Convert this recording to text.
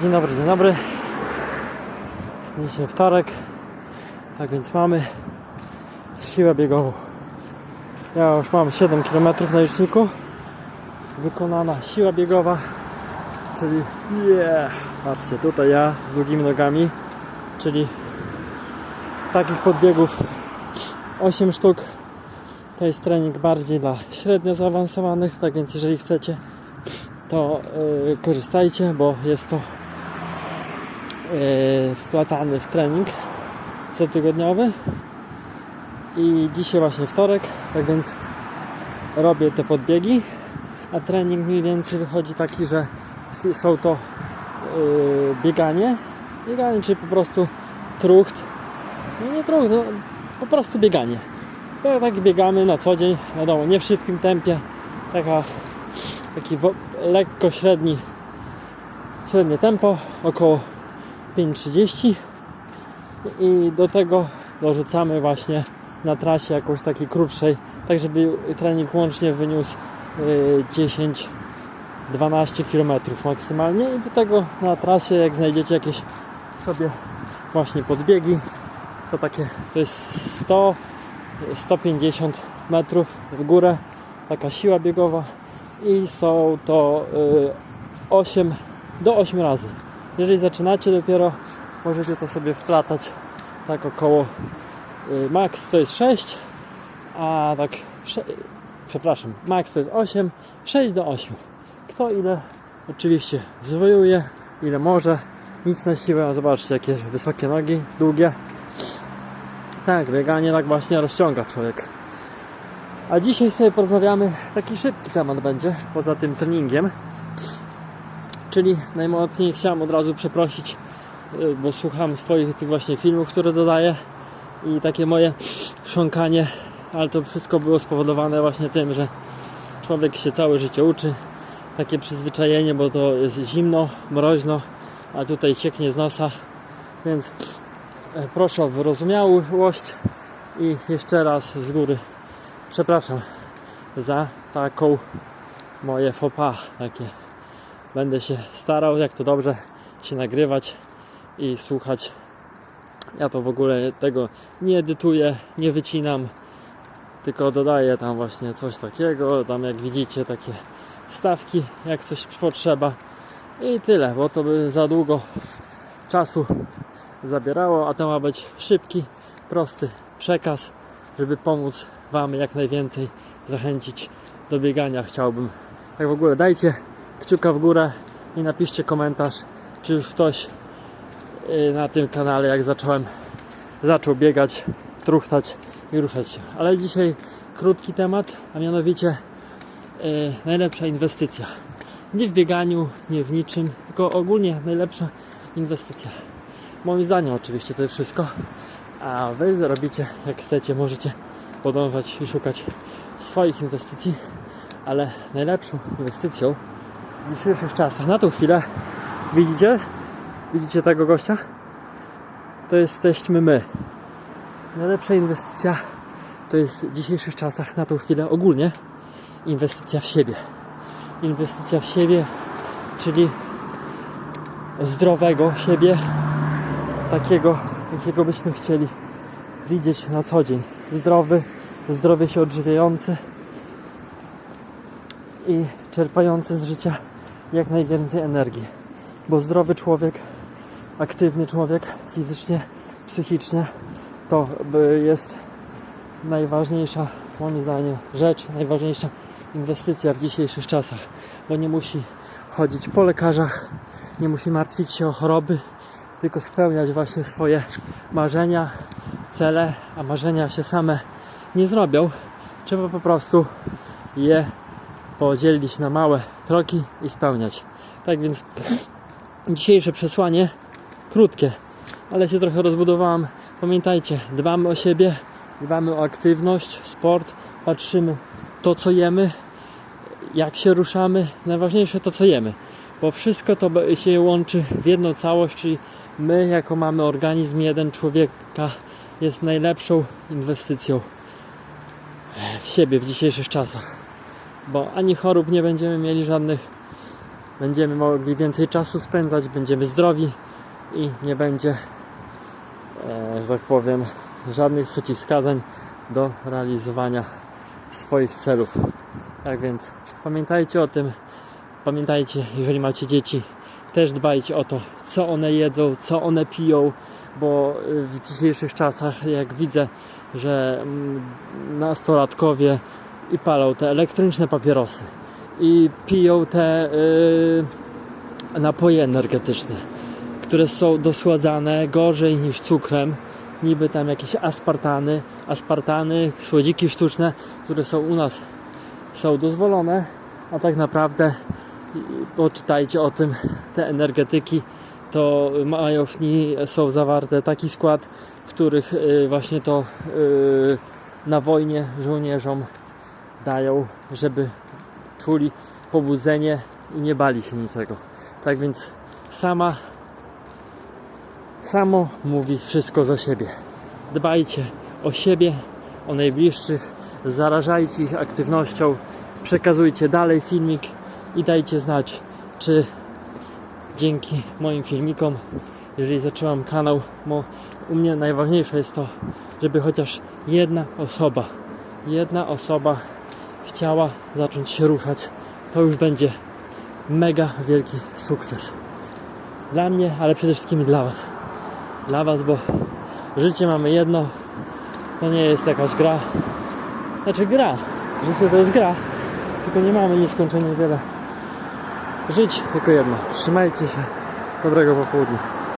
Dzień dobry, dzień dobry. Dzisiaj wtorek, tak więc mamy siłę biegową. Ja już mam 7 km na liczniku. Wykonana siła biegowa, czyli yeah. Patrzcie, tutaj ja z długimi nogami, czyli takich podbiegów 8 sztuk. To jest trening bardziej dla średnio zaawansowanych, tak więc jeżeli chcecie to yy, korzystajcie, bo jest to wplatany w trening cotygodniowy. I dzisiaj właśnie wtorek, tak więc robię te podbiegi, a trening mniej więcej wychodzi taki, że są to yy, bieganie, bieganie, czyli po prostu trucht, no nie trucht, no po prostu bieganie. Tak, tak biegamy na co dzień, wiadomo, nie w szybkim tempie, taka taki lekko średni średnie tempo około 5.30 i do tego dorzucamy właśnie na trasie jakoś takiej krótszej tak żeby trening łącznie wyniósł y, 10-12 km maksymalnie. I do tego na trasie jak znajdziecie jakieś sobie właśnie podbiegi to takie to jest 100 150 metrów w górę taka siła biegowa. I są to y, 8 do 8 razy. Jeżeli zaczynacie dopiero, możecie to sobie wplatać tak około y, max to jest 6, a tak przepraszam, max to jest 8, 6 do 8. Kto ile oczywiście zwojuje, ile może, nic na siłę, zobaczcie jakie wysokie nogi, długie. Tak, bieganie tak właśnie rozciąga człowiek. A dzisiaj sobie porozmawiamy, taki szybki temat będzie, poza tym treningiem. Czyli najmocniej chciałem od razu przeprosić, y, bo słucham swoich tych właśnie filmów, które dodaję i takie moje chrząkanie, ale to wszystko było spowodowane właśnie tym, że człowiek się całe życie uczy. Takie przyzwyczajenie, bo to jest zimno, mroźno, a tutaj cieknie z nosa, więc e, proszę o wyrozumiałość i jeszcze raz z góry przepraszam za taką moje pas takie. Będę się starał, jak to dobrze, się nagrywać i słuchać. Ja to w ogóle tego nie edytuję, nie wycinam, tylko dodaję tam właśnie coś takiego. Tam jak widzicie, takie stawki, jak coś potrzeba. I tyle, bo to by za długo czasu zabierało, a to ma być szybki, prosty przekaz, żeby pomóc Wam jak najwięcej zachęcić do biegania. Chciałbym. Tak w ogóle dajcie kciuka w górę i napiszcie komentarz, czy już ktoś yy, na tym kanale, jak zacząłem, zaczął biegać, truchtać i ruszać się. Ale dzisiaj krótki temat, a mianowicie yy, najlepsza inwestycja. Nie w bieganiu, nie w niczym, tylko ogólnie najlepsza inwestycja. Moim zdaniem oczywiście to jest wszystko. A wy zrobicie jak chcecie, możecie podążać i szukać swoich inwestycji, ale najlepszą inwestycją w dzisiejszych czasach, na tą chwilę, widzicie? Widzicie tego gościa? To jesteśmy my. Najlepsza inwestycja to jest w dzisiejszych czasach, na tą chwilę ogólnie, inwestycja w siebie. Inwestycja w siebie, czyli zdrowego siebie, takiego, jakiego byśmy chcieli widzieć na co dzień. Zdrowy, zdrowie się odżywiający i czerpający z życia jak najwięcej energii. Bo zdrowy człowiek, aktywny człowiek fizycznie, psychicznie, to jest najważniejsza, moim zdaniem, rzecz, najważniejsza inwestycja w dzisiejszych czasach, bo nie musi chodzić po lekarzach, nie musi martwić się o choroby, tylko spełniać właśnie swoje marzenia, cele, a marzenia się same nie zrobią. Trzeba po prostu je podzielić na małe kroki i spełniać. Tak więc dzisiejsze przesłanie krótkie, ale się trochę rozbudowałam. Pamiętajcie, dbamy o siebie, dbamy o aktywność, sport, patrzymy to co jemy, jak się ruszamy, najważniejsze to co jemy, bo wszystko to się łączy w jedną całość, czyli my jako mamy organizm jeden człowieka jest najlepszą inwestycją w siebie w dzisiejszych czasach, bo ani chorób nie będziemy mieli żadnych, będziemy mogli więcej czasu spędzać, będziemy zdrowi i nie będzie, e, że tak powiem, żadnych przeciwwskazań do realizowania swoich celów. Tak więc pamiętajcie o tym, pamiętajcie, jeżeli macie dzieci, też dbajcie o to, co one jedzą, co one piją, bo y, w dzisiejszych czasach, jak widzę, że mm, nastolatkowie i palą te elektroniczne papierosy i piją te y, napoje energetyczne, które są dosładzane gorzej niż cukrem, niby tam jakieś aspartany, aspartany, słodziki sztuczne, które są u nas są dozwolone, a tak naprawdę poczytajcie o tym, te energetyki to mają w niej, są zawarte taki skład, w których y, właśnie to y, na wojnie żołnierzom dają, żeby czuli pobudzenie i nie bali się niczego. Tak więc sama samo mówi wszystko za siebie. Dbajcie o siebie, o najbliższych, zarażajcie ich aktywnością, przekazujcie dalej filmik i dajcie znać, czy dzięki moim filmikom, jeżeli zaczęłam kanał, u mnie najważniejsze jest to, żeby chociaż jedna osoba, jedna osoba chciała zacząć się ruszać, to już będzie mega wielki sukces. Dla mnie, ale przede wszystkim dla Was. Dla Was, bo życie mamy jedno, to nie jest jakaś gra. Znaczy gra, życie to jest gra, tylko nie mamy nieskończenie wiele żyć, tylko jedno. Trzymajcie się. Dobrego popołudnia.